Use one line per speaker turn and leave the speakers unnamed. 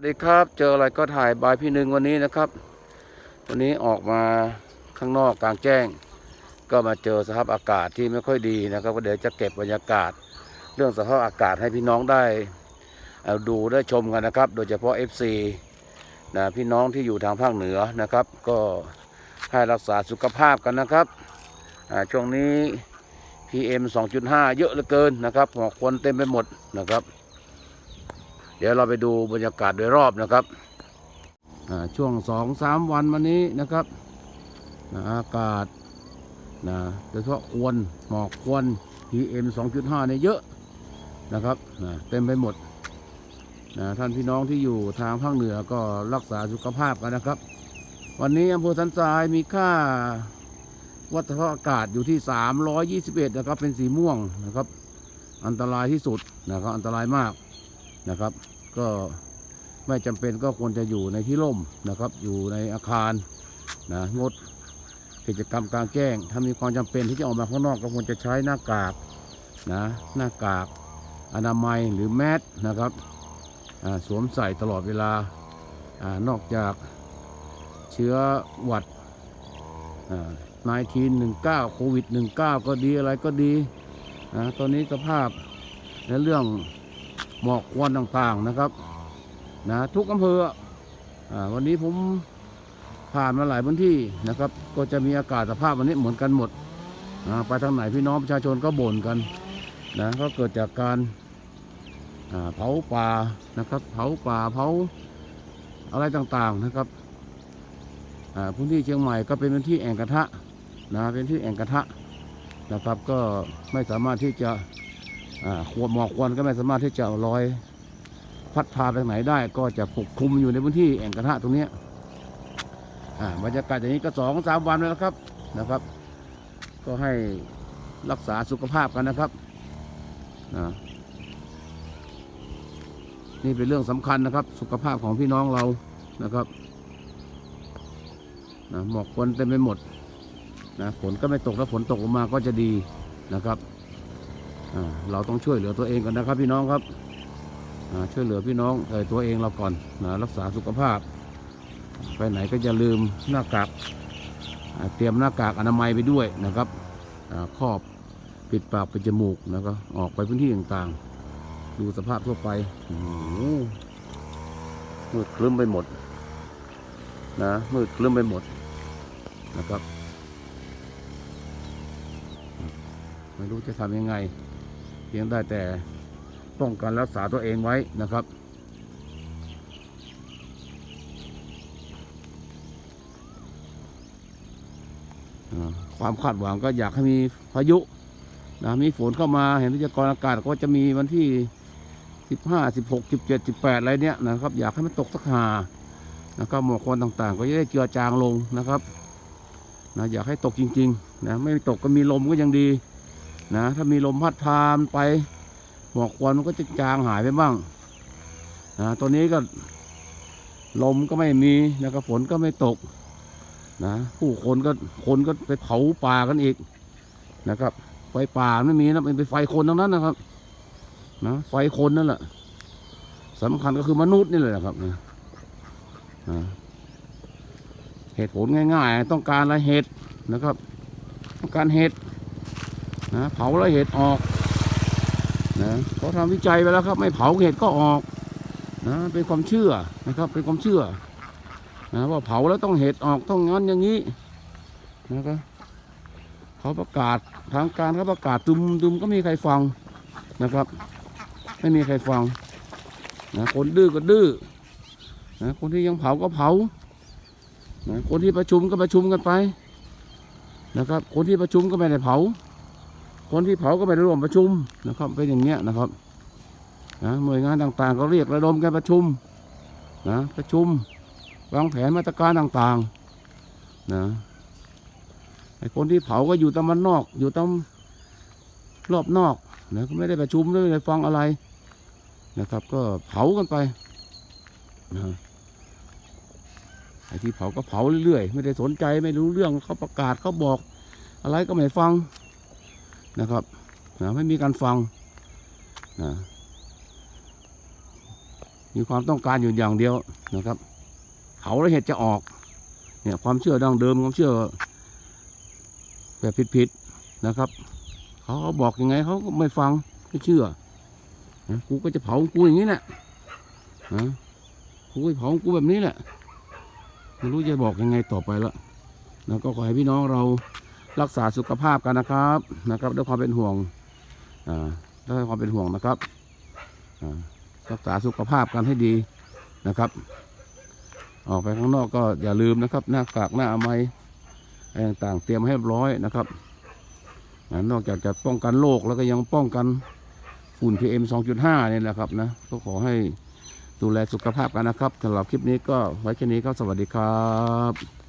สวัสดีครับ เจออะไรก็ถ่ายบายพี่หนึ่งวันนี้นะครับ วันนี้ออกมาข้างนอกกลางแจ้ง ก็มาเจอสภาพอากาศที่ไม่ค่อยดีนะครับก็เดี๋ยวจะเก็บบรรยากาศ เรื่องสภาพอากาศให้พี่น้องได้ดูได้ชมกันนะครับ โดยเฉพาะ FC นะพี่น้องที่อยู่ทางภาคเหนือนะครับ ก็ให้รักษาสุขภาพกันนะครับช่วงนี้ PM 2.5 เยอะเหลือเกินนะครับหมอกควันเต็มไปหมดนะครับ เดี๋ยวเราไปดูบรรยากาศโดยรอบนะครับช่วงสองสามวันมานี้นะครับอากาศนะโดยเฉพาะควันหมอกควัน PM 2.5เนี่ยเยอะนะครับนะเต็มไปหมดนะท่านพี่น้องที่อยู่ทางภาคเหนือก็รักษาสุขภาพกันนะครับ วันนี้อำเภอสันทรายมีค่าวัดสภาพอากาศอยู่ที่ 321 นะครับ เป็นสีม่วงนะครับ อันตรายที่สุดนะครับอันตรายมาก นะครับ ก็ไม่จำเป็นก็ควรจะอยู่ในที่ร่มนะครับ อยู่ในอาคารนะงดกิจกรรมกลางแจ้ง ถ้ามีความจำเป็นที่จะออกมาข้างนอกก็ควรจะใช้หน้ากากนะหน้ากากอนามัยหรือแมสนะครับสวมใส่ตลอดเวลาอนอกจากเชื้อหวัดนายทีนหนึ่งเก้าโควิดหนึ่งเก้าก็ดีอะไรก็ดีนะตอนนี้สภาพในเรื่อง หมอกควันต่างๆนะครับนะทุกอำเภออวันนี้ผมผ่านมาหลายพื้นที่นะครับ ก็จะมีอากาศสภาพวันนี้เหมือนกันหมดไปทางไหนพี่น้องประชาชนก็บ่นกันนะก็เกิดจากการเผาป่านะครับเผาป่าเผาอะไรต่างๆนะครับพื้นที่เชียงใหม่ก็เป็นพื้นที่แอ่งกระทะนะเป็นที่แอ่งกระทะนะครับก็ไม่สามารถที่จะ ขวดหมอกควันก็ไม่สามารถที่จะลอยพัดพาไปไหนได้ ก็จะปกคลุมอยู่ในพื้นที่แอ่งกระทะตรงนี้บรรยากาศอย่างนี้ก็สองสามวันแล้วนะครับนะครับ ก็ให้รักษาสุขภาพกันนะครับน,นี่เป็นเรื่องสำคัญนะครับ สุขภาพของพี่น้องเรานะครับนะหมอกควันเต็มไปหมดนะฝนก็ไม่ตกแล้วฝนตกลงมาก็จะดีนะครับ เราต้องช่วยเหลือตัวเองกันนะครับพี่น้องครับช่วยเหลือพี่น้องเอ่ยตัวเองเราก่อนนะรักษาสุขภาพ ไปไหนก็อย่าลืมหน้ากากเตรียมหน้ากากอนามัยไปด้วยนะครับครอบปิดปากปิดจมูกแล้วก็ออกไปพื้นที่ต่างๆ ดูสภาพทั่วไปมืดคลึ้มไปหมดนะมืดคลึ้มไปหมดนะครับ ไม่รู้จะทำยังไง เพียงได้แต่ป้องกันรักษาตัวเองไว้นะครับ ความคาดหวังก็อยากให้มีพายุนะมีฝนเข้ามาเห็นพยากรณ์อากาศก็จะมีวันที่สิบห้าสิบหกสิบเจ็ดสิบแปดอะไรเนี้ยนะครับ อยากให้มันตกสักหานะครับหมอกควันต่างๆ ก็จะได้เจือจางลงนะครับนะอยากให้ตกจริงๆนะไม่ตกก็มีลมก็ยังดี นะถ้ามีลมพัดพามไปหมอกควันมันก็จะจางหายไปบ้างนะตอนนี้ก็ลมก็ไม่มีนะครับฝนก็ไม่ตกนะผู้คนก็คนก็ไปเผาป่ากันอีกนะครับไฟป่าไม่มีนะเป็นไฟคนทั้งนั้นนะครับนะไฟคนนั่นแหละสำคัญก็คือมนุษย์นี่แหละนะครับนะนะเหตุผลง่าย ๆ ต้องการอะไรเหตุนะครับ ต้องการเหตุ นะเผาแล้วเห็ดออกนะเขาทำวิจัยไปแล้วครับ ไม่เผาเห็ดก็ออกนะเป็นความเชื่อนะครับ เป็นความเชื่อนะว่าเผาแล้วต้องเห็ดออกต้องงั้นอย่างนี้นะครับเขาประกาศทางการเขาประกาศตุมตุมก็ไมมีใครฟังนะครับ ไม่มีใครฟังนะคนดื้อก็ดื้อนะคนที่ยังเผาก็เผานะคนที่ประชุมก็ประชุมกันไปนะครับ คนที่ประชุมก็ไม่ได้เผา คนที่เผาก็ไม่ได้ร่วมประชุมนะครับ เป็นอย่างเงี้ยนะครับนะหน่วยงานต่างๆ ก็เรียกระดมกันประชุมนะประชุมวางแผนมาตรการต่างๆนะไอ้คนที่เผาก็อยู่ตามมันนอก อยู่ตารอบนอกนะก็ไม่ได้ประชุมไม่ได้ฟังอะไรนะครับ ก็เผากันไปนะไอ้ที่เผาก็เผาเรื่อยๆ ไม่ได้สนใจไม่รู้เรื่องเขาประกาศเขาบอก อะไรก็ไม่ฟัง นะครับนะไม่มีการฟังนะมีความต้องการอยู่อย่างเดียวนะครับเผาแล้วเห็ดจะออกเนี่ยความเชื่อดั้งเดิมความเชื่อแบบผิดๆนะครับเขาบอกยังไงเขาก็ไม่ฟังไม่เชื่อนะกูก็จะเผากูอย่างนี้แหละนะกูก็เผากูแบบนี้แหละไม่รู้จะบอกยังไงต่อไปละนะก็ขอให้พี่น้องเรา รักษาสุขภาพกันนะครับนะครับด้วยความเป็นห่วงด้วยความเป็นห่วงนะครับรักษาสุขภาพกันให้ดีนะครับ ออกไปข้างนอกก็อย่าลืมนะครับ หน้ากากหน้าอามัยต่างๆเตรียมให้ร้อยนะครับนอกจากจะป้องกันโรคแล้วก็ยังป้องกันฝุ่น PM 2.5เนี่ยนะครับนะก็ขอให้ดูแลสุขภาพกันนะครับสำหรับคลิปนี้ก็ไว้แค่นี้ครับสวัสดีครับ